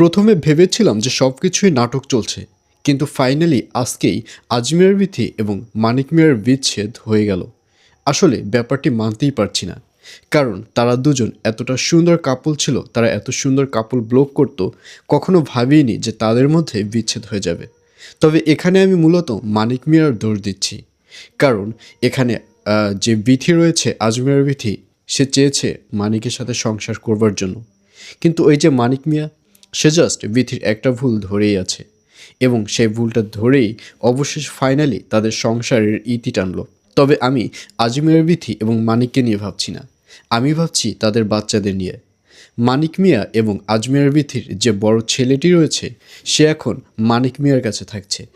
প্রথমে ভেবেছিলাম যে সব কিছুই নাটক চলছে, কিন্তু ফাইনালি আজকেই আজমের বিথি এবং মানিক মিয়ার বিচ্ছেদ হয়ে গেল। আসলে ব্যাপারটি মানতেই পারছি না, কারণ তারা দুজন এতটা সুন্দর কাপল ছিল, তারা এত সুন্দর কাপল ব্লক করতো, কখনো ভাবিনি যে তাদের মধ্যে বিচ্ছেদ হয়ে যাবে। তবে এখানে আমি মূলত মানিক মিয়ার দোষ দিচ্ছি, কারণ এখানে যে বিথি রয়েছে আজমের বিথি সে চেয়েছে মানিকের সাথে সংসার করবার জন্য। কিন্তু ওই যে মানিক মিয়া সে জাস্ট বিথির একটা ভুল ধরেই আছে। এবং সেই ভুলটা ধরেই অবশেষ ফাইনালি তাদের সংসারের ইতি টানলো। তবে আমি আজমের বিথি এবং মানিককে নিয়ে ভাবছি না। আমি ভাবছি তাদের বাচ্চাদের নিয়ে। মানিক মিয়া এবং আজমের বিথির যে বড় ছেলেটি রয়েছে, সে এখন মানিক মিয়ার কাছে থাকছে।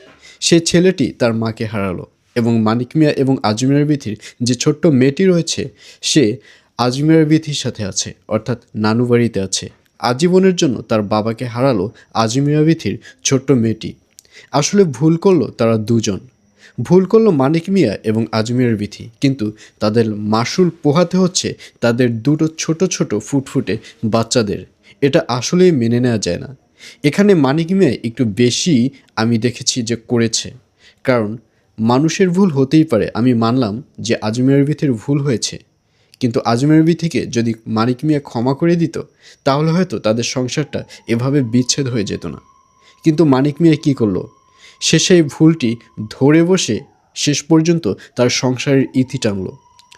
সে ছেলেটি তার মাকে হারালো এবং মানিক মিয়া এবং আজমের বিথির যে ছোট্ট মেয়েটি রয়েছে, সে আজমের বিথির সাথে আছে, অর্থাৎ নানু বাড়িতে আছে। আজীবনের জন্য তার বাবাকে হারালো আজমিয়া বিথির ছোট্ট মেয়েটি। আসলে ভুল করল তারা দুজন। ভুল করল মানিক মিয়া এবং আজমিরের বিথি কিন্তু তাদের মাসুল পোহাতে হচ্ছে তাদের দুটো ছোট ছোট ফুটফুটে বাচ্চাদের। এটা আসলেই মেনে নেওয়া যায় না। এখানে মানিক মিয়া একটু বেশি আমি দেখেছি যে করেছে। কারণ মানুষের ভুল হতেই পারে। আমি মানলাম যে আজমিরের বিথির ভুল হয়েছে। কিন্তু আজমের বি থেকে যদি মানিক মিয়া ক্ষমা করে দিত, তাহলে হয়তো তাদের সংসারটা এভাবে বিচ্ছেদ হয়ে যেত না। কিন্তু মানিক মিয়া কী করল? সে সেই ভুলটি ধরে বসে শেষ পর্যন্ত তার সংসারের ইতি টানলো।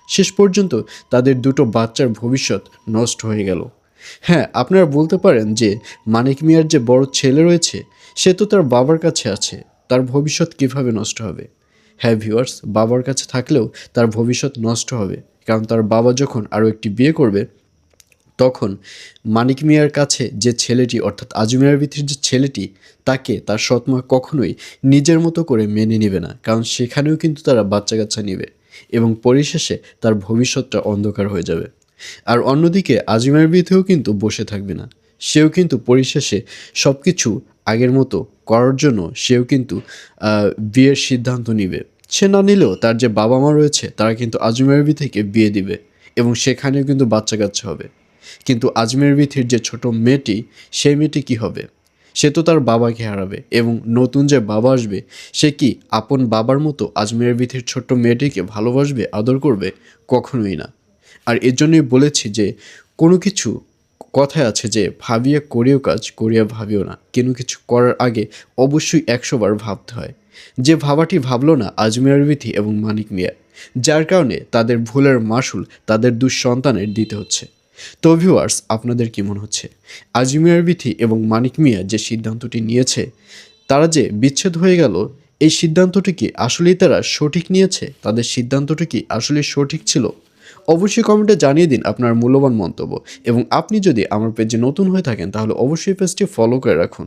শেষ পর্যন্ত তাদের দুটো বাচ্চার ভবিষ্যৎ নষ্ট হয়ে গেল। হ্যাঁ আপনারা বলতে পারেন যে মানিক মিয়ার যে বড় ছেলে রয়েছে, সে তো তার বাবার কাছে আছে, তার ভবিষ্যৎ কীভাবে নষ্ট হবে? হ্যাঁ ভিউয়ার্স বাবার কাছে থাকলেও তার ভবিষ্যৎ নষ্ট হবে। কারণ তার বাবা যখন আরও একটি বিয়ে করবে, তখন মানিক মিয়ার কাছে যে ছেলেটি, অর্থাৎ আজমিয়ার ভিত্তির যে ছেলেটি, তাকে তার সৎমা কখনোই নিজের মতো করে মেনে নেবে না। কারণ সেখানেও কিন্তু তারা বাচ্চা কাচ্চা নেবে এবং পরিশেষে তার ভবিষ্যৎটা অন্ধকার হয়ে যাবে। আর অন্যদিকে আজমিয়ার বিথেও কিন্তু বসে থাকবে না। সেও কিন্তু পরিশেষে সব কিছু আগের মতো করার জন্য সেও কিন্তু বিয়ের সিদ্ধান্ত নিবে। সে না নিলেও তার যে বাবা মা রয়েছে, তারা কিন্তু আজমের থেকে বিয়ে দিবে এবং সেখানেও কিন্তু বাচ্চা কাচ্চা হবে। কিন্তু আজমের বিথির যে ছোট মেয়েটি, সেই মেয়েটি কি হবে? সে তো তার বাবাকে হারাবে এবং নতুন যে বাবা আসবে, সে কি আপন বাবার মতো আজমের বিথির ছোট্ট মেয়েটিকে ভালোবাসবে, আদর করবে? কখনোই না। আর এর জন্যই বলেছি যে কোনো কিছু কথায় আছে যে, ভাবিয়া করিও কাজ, করিয়া ভাবিও না। কেন কিছু করার আগে অবশ্যই একশোবার ভাবতে হয়। যে ভাবাটি ভাবলো না আজমিয়ার বিথি এবং মানিক মিয়া। যার কারণে তাদের ভুলের মাসুল তাদের দুঃসন্তানের দিতে হচ্ছে। তো আপনাদের কি মনে হচ্ছে? আজমিয়ার বিথি এবং মানিক মিয়া যে সিদ্ধান্তটি নিয়েছে, তারা যে বিচ্ছেদ হয়ে গেল, এই সিদ্ধান্তটি কি আসলেই তারা সঠিক নিয়েছে? তাদের সিদ্ধান্তটি কি আসলে সঠিক ছিল? অবশ্যই কমেন্টে জানিয়ে দিন আপনার মূল্যবান মন্তব্য। এবং আপনি যদি আমার পেজে নতুন হয়ে থাকেন, তাহলে অবশ্যই পেজটি ফলো করে রাখুন।